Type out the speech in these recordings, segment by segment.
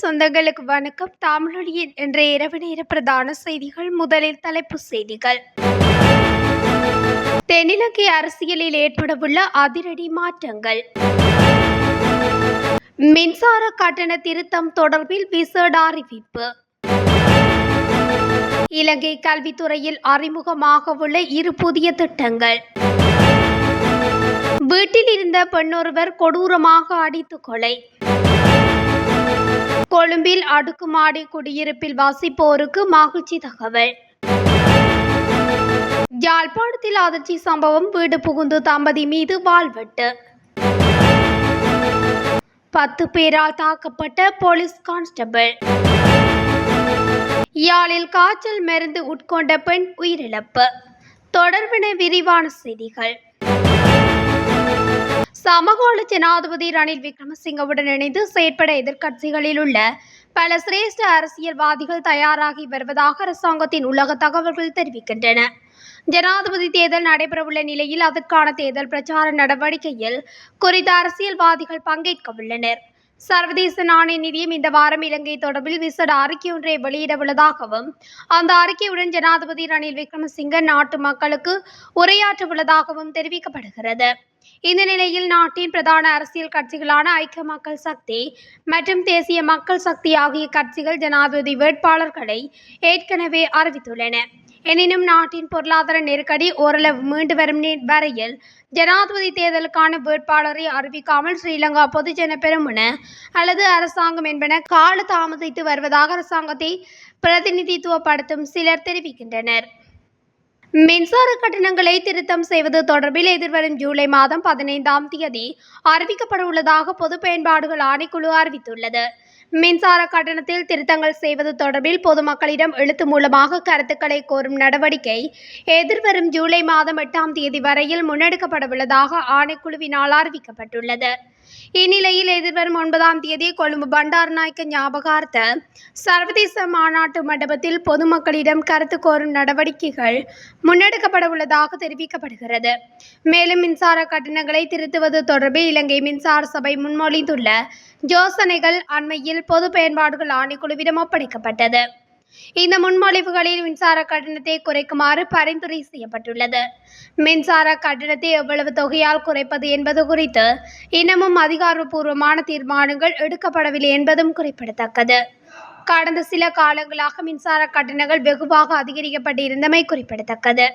சொந்தங்களுக்கு வணக்கம். தமிழொலியின் இன்றைய இரவு நேர பிரதான செய்திகள். முதலில் தலைப்பு செய்திகள். தென்னிலங்கை அரசியலில் ஏற்படவுள்ள அதிரடி மாற்றங்கள். மின்சார கட்டண திருத்தம் தொடர்பில் விசேட அறிவிப்பு. இலங்கை கல்வித்துறையில் அறிமுகமாக உள்ள இரு புதிய திட்டங்கள். வீட்டில் இருந்த பெண்ணொருவர் கொடூரமாக அடித்து கொலை. கொழும்பில் அடுக்குமாடி குடியிருப்பில் வசிப்போருக்கு மகிழ்ச்சி தகவல். யாழ்ப்பாணத்தில் அதிர்ச்சி சம்பவம் வீடு புகுந்து தம்பதி மீது வாழ்வெட்டு பத்து பேரால் தாக்கப்பட்ட போலீஸ் கான்ஸ்டபிள். யாழில் காய்ச்சல் மருந்து உட்கொண்ட பெண் உயிரிழப்பு. தொடர்பின விரிவான செய்திகள். சமகால ஜனாதிபதி ரணில் விக்ரமசிங்கவுடன் இணைந்து செயற்பட எதிர்க்கட்சிகளில் உள்ள பல சிரேஷ்ட அரசியல்வாதிகள் தயாராகி வருவதாக அரசாங்கத்தின் உலக தகவல்கள் தெரிவிக்கின்றன. ஜனாதிபதி தேர்தல் நடைபெறவுள்ள நிலையில் அதற்கான தேர்தல் பிரச்சார நடவடிக்கையில் குறித்த அரசியல்வாதிகள் பங்கேற்க உள்ளனர். சர்வதேச நாணய நிதியம் இந்த வாரம் இலங்கை தொடர்பில் விசட அறிக்கை ஒன்றை வெளியிட உள்ளதாகவும் அந்த அறிக்கையுடன் ஜனாதிபதி ரணில் விக்ரமசிங்க நாட்டு மக்களுக்கு உரையாற்ற உள்ளதாகவும் தெரிவிக்கப்படுகிறது. இந்த நிலையில் நாட்டின் பிரதான அரசியல் கட்சிகளான ஐக்கிய மக்கள் சக்தி மற்றும் தேசிய மக்கள் சக்தி ஆகிய கட்சிகள் ஜனாதிபதி வேட்பாளர்களை ஏற்கனவே அறிவித்துள்ளன. எனினும் நாட்டின் பொருளாதார நெருக்கடி ஓரளவு மீண்டு வரும் வரையில் ஜனாதிபதி தேர்தலுக்கான வேட்பாளரை அறிவிக்காமல் ஸ்ரீலங்கா பொதுஜன பெருமுன அல்லது அரசாங்கம் என்பன கால தாமதித்து வருவதாக அரசாங்கத்தை பிரதிநிதித்துவப்படுத்தும் சிலர் தெரிவிக்கின்றனர். மின்சார கட்டணங்களை திருத்தம் செய்வது தொடர்பில் எதிர்வரும் ஜூலை மாதம் பதினைந்தாம் தேதி அறிவிக்கப்பட உள்ளதாக பொது பயன்பாடுகள் ஆணைக்குழு அறிவித்துள்ளது. மின்சார கட்டணத்தில் திருத்தங்கள் செய்வது தொடர்பில் பொதுமக்களிடம் எழுத்து மூலமாக கருத்துக்களை கோரும் நடவடிக்கை எதிர்வரும் ஜூலை மாதம் எட்டாம் தேதி வரையில் முன்னெடுக்கப்பட உள்ளதாக ஆணைக்குழுவினால் அறிவிக்கப்பட்டுள்ளது. இந்நிலையில் எதிர்வரும் ஒன்பதாம் தேதி கொழும்பு பண்டாரநாயக்க ஞாபகார்த்த சர்வதேச மாநாட்டு மண்டபத்தில் பொதுமக்களிடம் கருத்து கோரும் நடவடிக்கைகள் முன்னெடுக்கப்பட உள்ளதாக தெரிவிக்கப்படுகிறது. மேலும் மின்சார கட்டணங்களை திருத்துவது தொடர்பில் இலங்கை மின்சார சபை முன்மொழிந்துள்ள யோசனைகள் அண்மையில் பொது பயன்பாடுகள் ஆணைக்குழுவிடம் ஒப்படைக்கப்பட்டது. இந்த முன்மொழிவுகளில் மின்சார கட்டணத்தை குறைக்குமாறு பரிந்துரை செய்யப்பட்டுள்ளது. மின்சார கட்டணத்தை எவ்வளவு தொகையால் குறைப்பது என்பது குறித்து இன்னமும் அதிகாரப்பூர்வமான தீர்மானங்கள் எடுக்கப்படவில்லை என்பதும் குறிப்பிடத்தக்கது. கடந்த சில காலங்களாக மின்சார கட்டணங்கள் வெகுவாக அதிகரிக்கப்பட்டிருந்தமை குறிப்பிடத்தக்கது.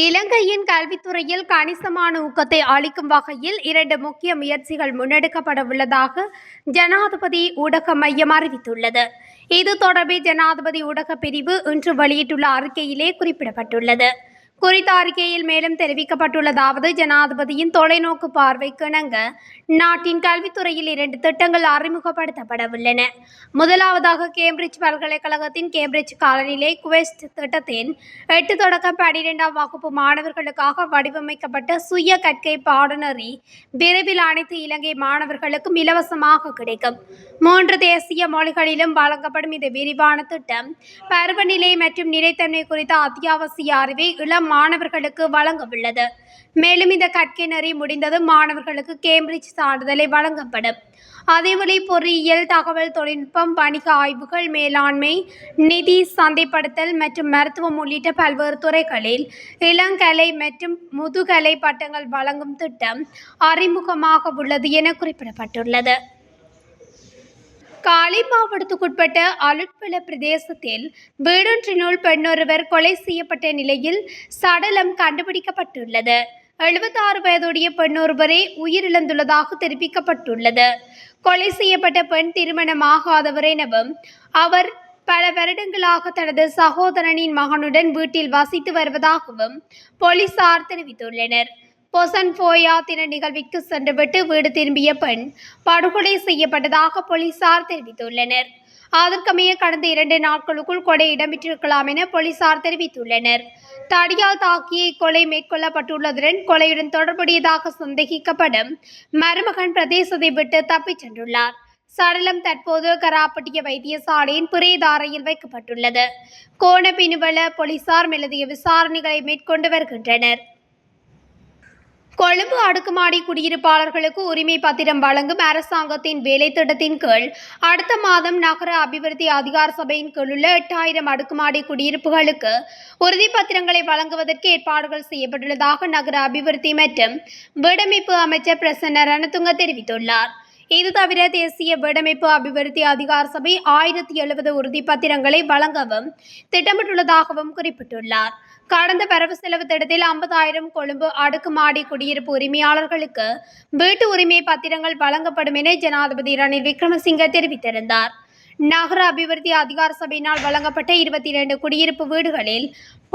இலங்கையின் கல்வித்துறையில் கணிசமான ஊக்கத்தை அளிக்கும் வகையில் இரண்டு முக்கிய முயற்சிகள் முன்னெடுக்கப்பட உள்ளதாக ஜனாதிபதி ஊடக மையம் அறிவித்துள்ளது. இது தொடர்பில் ஜனாதிபதி ஊடக பிரிவு இன்று வெளியிட்டுள்ள அறிக்கையிலே குறிப்பிடப்பட்டுள்ளது. குறித்த அறிக்கையில் மேலும் தெரிவிக்கப்பட்டுள்ளதாவது ஜனாதிபதியின் தொலைநோக்கு பார்வைக்கிணங்க நாட்டின் கல்வித்துறையில் இரண்டு திட்டங்கள் அறிமுகப்படுத்தப்பட உள்ளன முதலாவதாக கேம்பிரிட்ஜ் பல்கலைக்கழகத்தின் கேம்பிரிட்ஜ் காலநிலை குவெஸ்ட் திட்டத்தின் எட்டு தொடக்கம் பனிரெண்டாம் வகுப்பு மாணவர்களுக்காக வடிவமைக்கப்பட்ட சுய கற்கை பாடநெறி விரைவில் அனைத்து இலங்கை மாணவர்களுக்கும் இலவசமாக கிடைக்கும். மூன்று தேசிய மொழிகளிலும் வழங்கப்படும் இந்த விரிவான திட்டம் பருவநிலை மற்றும் நிலைத்தன்மை குறித்த அத்தியாவசிய அறிவை இளம் மாணவர்களுக்கு வழங்க உள்ளது மேலும் இந்த கற்கிணறி முடிந்ததும் மாணவர்களுக்கு கேம்பிரிட்ஜ் சான்றிதழை வழங்கப்படும். அதேவழி பொறியியல் தகவல் தொழில்நுட்பம் வணிக ஆய்வுகள் மேலாண்மை நிதி சந்தைப்படுத்தல் மற்றும் மருத்துவம் உள்ளிட்ட பல்வேறு துறைகளில் இளங்கலை மற்றும் முதுகலை பட்டங்கள் வழங்கும் திட்டம் அறிமுகமாக உள்ளது என குறிப்பிடப்பட்டுள்ளது. காலை மாவட்டத்துக்குட்பட்ட அலுட்பல பிரதேசத்தில் வீடொன்றினுள் பெண்ணொருவர் கொலை செய்யப்பட்ட நிலையில் சடலம் கண்டுபிடிக்கப்பட்டுள்ளது. எழுபத்தாறு வயதுடைய பெண்ணொருவரே உயிரிழந்துள்ளதாக தெரிவிக்கப்பட்டுள்ளது. கொலை செய்யப்பட்ட பெண் திருமணமாகாதவர் எனவும் அவர் பல வருடங்களாக தனது சகோதரனின் மகனுடன் வீட்டில் வசித்து வருவதாகவும் போலீசார் தெரிவித்துள்ளனர். பொசன் போயா தின நிகழ்விற்கு சென்றுவிட்டு வீடு திரும்பிய பெண் படுகொலை செய்யப்பட்டதாக போலீசார் தெரிவித்துள்ளனர். அதற்கமைய கடந்த இரண்டு நாட்களுக்குள் கொலை இடம்பெற்றிருக்கலாம் என போலீசார் தெரிவித்துள்ளனர். தடியால் தாக்கிய கொலை மேற்கொள்ளப்பட்டுள்ளதுடன் கொலையுடன் தொடர்புடையதாக சந்தேகிக்கப்படும் மருமகன் பிரதேசத்தை விட்டு தப்பிச் சென்றுள்ளார். சடலம் தற்போது கராப்பட்டிய வைத்தியசாலையின் புரேதாரையில் வைக்கப்பட்டுள்ளது. கோணபினுவல போலீசார் மேலதிக விசாரணைகளை மேற்கொண்டு வருகின்றனர். கொழும்பு அடுக்குமாடி குடியிருப்பாளர்களுக்கு உரிமை பத்திரம் வழங்கும் அரசாங்கத்தின் வேலை திட்டத்தின் கீழ் அடுத்த மாதம் நகர அபிவிருத்தி அதிகார சபையின் கீழ் உள்ள எட்டாயிரம் அடுக்குமாடி குடியிருப்புகளுக்கு உறுதிப்பத்திரங்களை வழங்குவதற்கு ஏற்பாடுகள் செய்யப்பட்டுள்ளதாக நகர அபிவிருத்தி மற்றும் வீடமைப்பு அமைச்சர் பிரசன்ன ரணதுங்க தெரிவித்துள்ளார். இது தவிர தேசிய வீடமைப்பு அபிவிருத்தி அதிகார சபை ஆயிரத்தி எழுபது உறுதிப்பத்திரங்களை வழங்கவும் திட்டமிட்டுள்ளதாகவும் குறிப்பிட்டுள்ளார். கடந்த வரவு செலவு திட்டத்தில் ஐம்பதாயிரம் கொழும்பு அடுக்குமாடி குடியிருப்பு உரிமையாளர்களுக்கு வீட்டு உரிமை பத்திரங்கள் வழங்கப்படும் என ஜனாதிபதி ரணில் விக்ரமசிங்க தெரிவித்திருந்தார். நகர அபிவிருத்தி அதிகார சபையினால் வழங்கப்பட்ட இருபத்தி இரண்டு குடியிருப்பு வீடுகளில்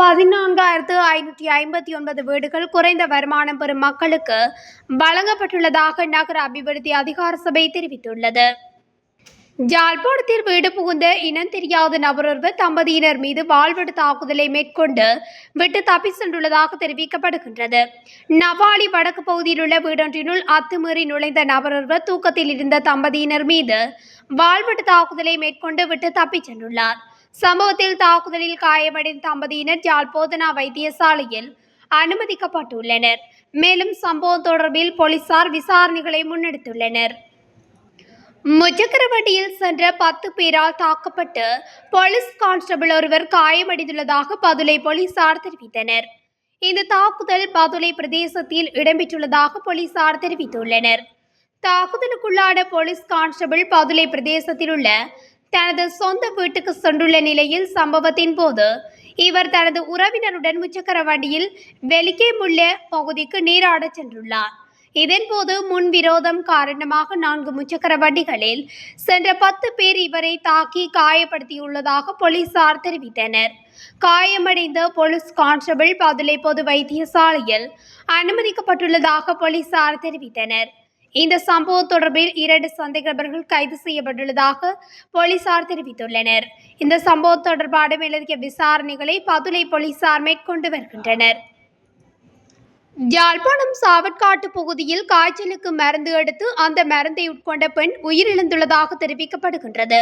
பதினான்காயிரத்து ஐநூற்றி ஐம்பத்தி ஒன்பது வீடுகள் குறைந்த வருமானம் பெறும் மக்களுக்கு வழங்கப்பட்டுள்ளதாக நகர அபிவிருத்தி அதிகார சபை தெரிவித்துள்ளது. ஜாழ்ப்பாணத்தில் வீடு புகுந்த இனம் தெரியாத நபரொருவர் தம்பதியினர் மீது வாழ்வெடு தாக்குதலை மேற்கொண்டு விட்டு தப்பி சென்றுள்ளதாக தெரிவிக்கப்படுகின்றது. நவாலி வடக்கு பகுதியில் உள்ள வீடொன்றினுள் அத்துமீறி நுழைந்த நபரொருவர் தூக்கத்தில் இருந்த தம்பதியினர் மீது வாழ்வெட்டு தாக்குதலை மேற்கொண்டு விட்டு தப்பிச் சென்றுள்ளார். சம்பவத்தில் தாக்குதலில் காயமடைந்த தம்பதியினர் ஜாழ் போதனா வைத்தியசாலையில் அனுமதிக்கப்பட்டுள்ளனர். மேலும் சம்பவம் தொடர்பில் போலீசார் விசாரணைகளை முன்னெடுத்துள்ளனர். முச்சக்கர வண்டியில் சென்ற பத்து பேரால் தாக்கப்பட்டு போலீஸ் கான்ஸ்டபிள் ஒருவர் காயமடைந்துள்ளதாக பதுளை போலீசார் தெரிவித்தனர். இந்த தாக்குதல் பதுளை பிரதேசத்தில் இடம்பெற்றுள்ளதாக போலீசார் தெரிவித்துள்ளனர். தாக்குதலுக்குள்ளான போலீஸ் கான்ஸ்டபிள் பதுளை பிரதேசத்தில் உள்ள தனது சொந்த வீட்டுக்கு சென்றுள்ள நிலையில் சம்பவத்தின் போது இவர் தனது உறவினருடன் முச்சக்கர வண்டியில் வெளிக்கே முள்ள பகுதிக்கு நீராடச் சென்றுள்ளார். இதன்போது முன்விரோதம் காரணமாக நான்கு முச்சக்கர வண்டிகளில் சென்ற பத்து பேர் இவரை தாக்கி காயப்படுத்தியுள்ளதாக போலீசார் தெரிவித்தனர். காயமடைந்த போலீஸ் கான்ஸ்டபிள் பதுளை பொது வைத்தியசாலையில் அனுமதிக்கப்பட்டுள்ளதாக போலீசார் தெரிவித்தனர். இந்த சம்பவம் தொடர்பில் இரண்டு சந்தேக நபர்கள் கைது செய்யப்பட்டுள்ளதாக போலீசார் தெரிவித்துள்ளனர். இந்த சம்பவம் தொடர்பான மேலதிக விசாரணைகளை பதுளை போலீசார் மேற்கொண்டு வருகின்றனர். யாழ்ப்பாணம் சாவட்காட்டு பகுதியில் காய்ச்சலுக்கு மருந்து எடுத்து அந்த மருந்தை உட்கொண்ட பெண் உயிரிழந்துள்ளதாக தெரிவிக்கப்படுகின்றது.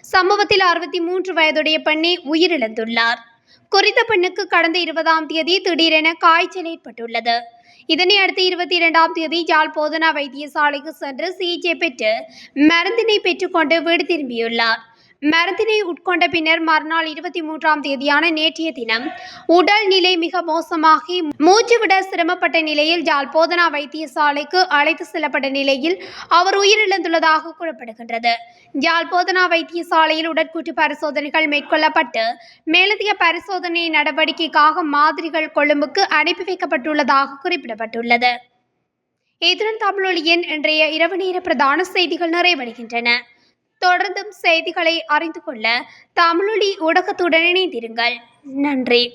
சம்பவத்தில் அறுபத்தி மூன்று வயதுடைய பெண்ணை உயிரிழந்துள்ளார். குறித்த பெண்ணுக்கு கடந்த இருபதாம் தேதி திடீரென காய்ச்சல் ஏற்பட்டுள்ளது. இதனை அடுத்து இருபத்தி இரண்டாம் தேதி யாழ் போதனா வைத்தியசாலைக்கு சென்று சிகிச்சை பெற்று மருந்தினை பெற்றுக்கொண்டு வீடு திரும்பியுள்ளார். மருந்தினை உட்கொண்ட பின்னர் மறுநாள் இருபத்தி மூன்றாம் தேதியான நேற்றைய தினம் உடல் நிலை மிக மோசமாகி மூச்சுவிட சிரமப்பட்ட நிலையில் ஜால்போதனா போதனா வைத்தியசாலைக்கு அழைத்து செல்லப்பட்ட நிலையில் அவர் உயிரிழந்துள்ளதாக கூறப்படுகின்றது. ஜால்போதனா போதனா வைத்தியசாலையில் உடற்கூற்று பரிசோதனைகள் மேற்கொள்ளப்பட்டு மேலதிக பரிசோதனை நடவடிக்கைக்காக மாதிரிகள் கொழும்புக்கு அனுப்பி வைக்கப்பட்டுள்ளதாக குறிப்பிடப்பட்டுள்ளது. இத்துடன் தமிழொலியின் இன்றைய இரவு நேர பிரதான செய்திகள் நிறைவடைகின்றன. தொடர்ந்தும் செய்திகளை அறிந்து கொள்ள தமிழொலி ஊடகத்துடன் இணைந்திருங்கள். நன்றி.